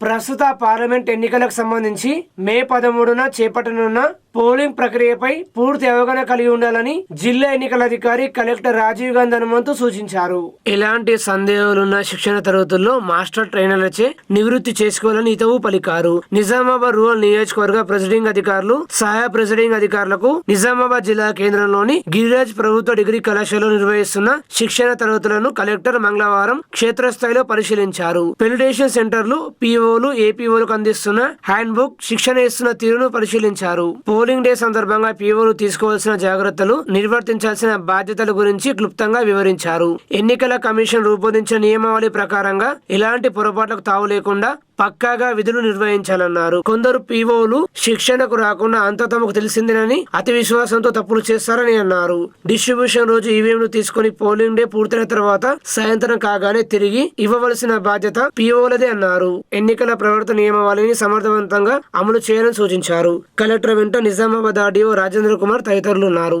ప్రస్తుత పార్లమెంట్ ఎన్నికలకు సంబంధించి మే పదమూడున చేపట్టనున్న పోలింగ్ ప్రక్రియపై పూర్తి అవగాహన కలిగి ఉండాలని జిల్లా ఎన్నికల అధికారి కలెక్టర్ రాజీవ్ గాంధీ హనుమంతు సూచించారు. ఎలాంటి సందేహాలున్న శిక్షణ తరగతుల్లో మాస్టర్ ట్రైనర్లచే నివృత్తి చేసుకోవాలని ఇతవు పలికారు. నిజామాబాద్ రూరల్ నియోజకవర్గ ప్రెసిడింగ్ అధికారులు సహాయ ప్రెసిడింగ్ అధికారులకు నిజామాబాద్ జిల్లా కేంద్రంలోని గిరిరాజ్ ప్రభుత్వ డిగ్రీ కళాశాలలో నిర్వహిస్తున్న శిక్షణ తరగతులను కలెక్టర్ మంగళవారం క్షేత్రస్థాయిలో పరిశీలించారు. పెలిటేషన్ సెంటర్లు పీఓలు ఏపీఓలకు అందిస్తున్న హ్యాండ్ బుక్ శిక్షణ ఇస్తున్న తీరును పరిశీలించారు. పోలింగ్ డే సందర్భంగా పీఓలు తీసుకోవాల్సిన జాగ్రత్తలు నిర్వర్తించాల్సిన బాధ్యతల గురించి క్లుప్తంగా వివరించారు. ఎన్నికల కమిషన్ రూపొందించిన నియమావళి ప్రకారంగా ఎలాంటి పొరపాట్లకు తావు లేకుండా పక్కాగా విధులు నిర్వహించాలన్నారు. కొందరు పీఓలు శిక్షణకు రాకుండా అంత తమకు తెలిసిందేనని అతి విశ్వాసంతో తప్పులు చేస్తారని అన్నారు. డిస్ట్రిబ్యూషన్ రోజు ఈవీఎంలు తీసుకుని పోలింగ్ డే పూర్తయిన తర్వాత సాయంత్రం కాగానే తిరిగి ఇవ్వవలసిన బాధ్యత పీఓలదే అన్నారు. ఎన్నికల ప్రవర్తన నియమావళిని సమర్థవంతంగా అమలు చేయాలని సూచించారు. కలెక్టర్ వెంట నిజామాబాద్ ఆర్డీఓ రాజేంద్ర కుమార్ తదితరులు ఉన్నారు.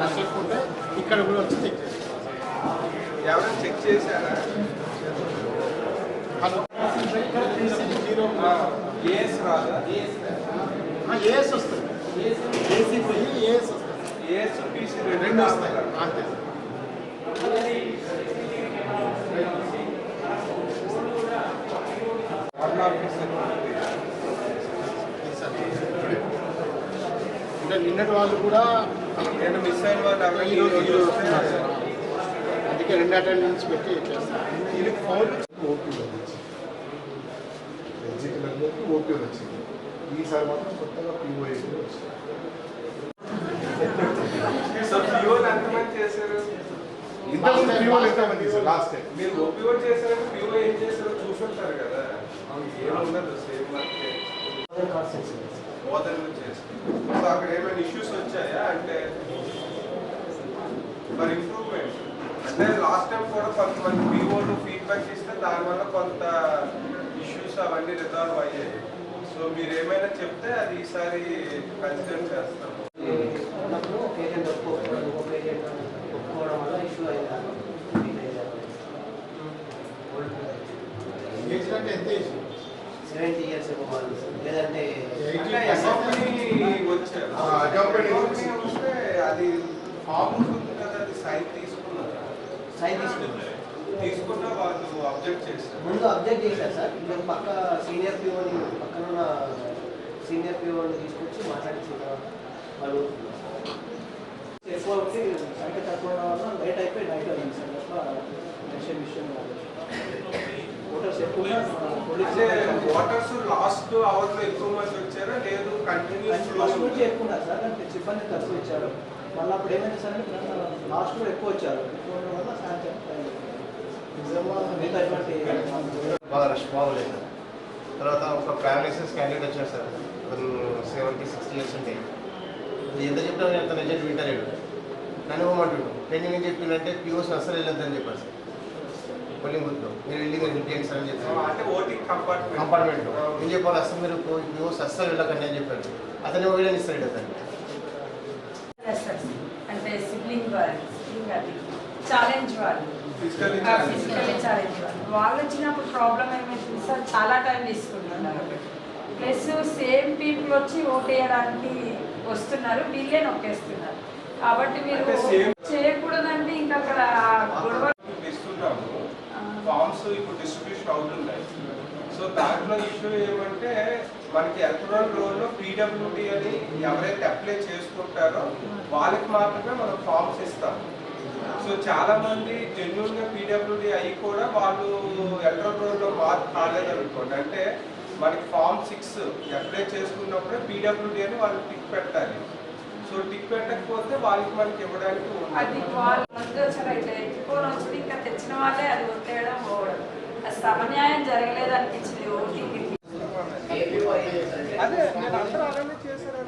నచ్చకపోతే ఇక్కడ కూడా వచ్చి చెక్ చేస్తాం ఎవరైనా చెక్ చేశారా? హలో. జీరో ఏఎస్ రాదా? ఏఎస్ వస్తుంది. ఏసీ పోయి ఏఎస్ వస్తుంది. ఏఎస్ పీసీ రెండు వస్తాయి. అంతే. అంటే నిన్నటి వాళ్ళు కూడా నేను మిస్ అయిన వాళ్ళు వస్తున్నారు. సార్. అందుకే రెండు అటెండెన్స్ పెట్టి చేస్తాం వీళ్ళకి ఫోన్ వచ్చింది. ఈసారి మాత్రం కొత్తగా పీఓఏ వచ్చింది. చేశారు? ఇంతకుముందు పీఓలు ఎంతమంది సార్ లాస్ట్ టైం. మీరు ఓపీఓ చేశారు పిఓ ఏం చేశారో చూసుంటారు కదా. ఏముండదు సేమ్ వర్క్ బోధనలు చేస్తారు సో అక్కడ ఏమైనా ఇష్యూస్ వచ్చాయా అంటే మరి ఇంప్రూవ్మెంట్ అంటే లాస్ట్ టైం కూడా కొంతమంది పీఓలు ఫీడ్బ్యాక్ ఇస్తే దానివల్ల కొంత ఇష్యూస్ అవన్నీ రిజాల్వ్ అయ్యాయి సో మీరు ఏమైనా చెప్తే అది ఈసారి కన్సిడర్ చేస్తాం ఉన్నప్పుడు పేరెంట్ ఒప్పుకోకపోవడం ఇంకో పేరెంట్ ఒప్పుకోవడం వల్ల ఇష్యూ అయిందా ఏజ్ అంటే ఎంత ఏజ్ సెవెంటీ ఇయర్స్ ఇవ్వాలి లేదంటే అంటే అసెంబ్లీ వచ్చారు ఆ, అకాంపనీ అకాంపనీ వస్తే అది ఫామ్ ఉంటుంది కదా అది సైన్ తీసుకున్నారు సైన్ తీసుకున్నారు తీసుకున్న వాళ్ళు అబ్జెక్ట్ చేశారు ముందు అబ్జెక్ట్ చేశారు సార్. ఇప్పుడు పక్క సీనియర్ పిఓని పక్కన ఉన్న సీనియర్ పిఓని తీసుకొచ్చి మాట్లాడించిన తర్వాత వాళ్ళు ఎక్కువ ఒకటి సంఖ్య తక్కువ ఉండడం వల్ల లేట్ అయిపోయి నైట్ అయింది సార్. తప్ప విషయం విషయం ఓటర్స్ ఎక్కువ అంటే వాటర్స్ లాస్ట్ అవర్లో ఎక్కువ మంది వచ్చారా. ఫస్ట్ ఎక్కువ సార్ అంటే సిబ్బంది తక్కువ ఇచ్చారు. మళ్ళీ అప్పుడు ఏమైంది సార్ లాస్ట్ కూడా ఎక్కువ వచ్చారు ఎక్కువ వల్ల ఎటువంటి బాగా రష్ బాగోలేదు తర్వాత ఒక ప్యారాలైసిస్ క్యాండిడేట్ వచ్చాడు సార్. అతను సెవెంటీ సిక్స్టీ ఇయర్స్ ఉంటాయి ఎంత చెప్పినా నేను అంత నిజం వింటలేడు నన్ను ఇవ్వమంటుడు. ట్రైనింగ్ ఏం చెప్పిందంటే పిఓస్ అస్సలు వెళ్ళొద్దని చెప్పారు సార్. పోలింగ్ బూత్లో మీరు వెళ్ళి హెల్ప్ చేయండి సార్ అని చెప్పారు అంటే ఓటింగ్ కంపార్ట్మెంట్. ఏం చెప్పాలి? అసలు మీరు పిఓస్ అస్సలు వెళ్ళకండి అని చెప్పారు. అతను వీడియో ఇస్తాడు అతను? అంటే సిబ్లింగ్ వాళ్ళు ఛాలెంజ్ వాళ్ళు. ఫిజికల్ ఫిజికల్లీ ఛాలెంజ్ వాళ్ళు. వాళ్ళు వచ్చినప్పుడు ప్రాబ్లం ఏమైంది సార్ చాలా టైం తీసుకుంటున్నారు ప్లస్ సేమ్ పీపుల్ వచ్చి ఓట్ వేయడానికి వస్తున్నారు. వీళ్ళే నొక్కేస్తున్నారు. కాబట్టి మీరు చేయకూడదంటే ఇంకా అక్కడ అవుతుంటాయి. అవుతున్నాయి సో దాంట్లో ఇష్యూ ఏమంటే మనకి ఎలక్ట్రానిక్ రోల్లో పీడబ్ల్యూడి అని ఎవరైతే అప్లై చేసుకుంటారో వాళ్ళకి మాత్రమే మనం ఫామ్స్ ఇస్తాం. సో చాలా మంది జెన్యున్గా పీడబ్ల్యూడి అయ్యి కూడా వాళ్ళు ఎలక్ట్రానిక్ రోల్లో మార్క్ కాలేదనుకోండి. అంటే మనకి ఫామ్ సిక్స్ అప్లై చేసుకున్నప్పుడే పీడబ్ల్యూడి అని వాళ్ళు టిక్ పెట్టాలి. సో టిక్ పెట్టకపోతే వాళ్ళకి మనకి ఇవ్వడానికి అది ఇట్లా ఇంకా తెచ్చిన వాళ్ళే అది కొట్టేయడం పోవడం సమన్యాయం జరగలేదు అనిపించింది ఓటీకి అదే నేను అందరూ అలానే చేశారు.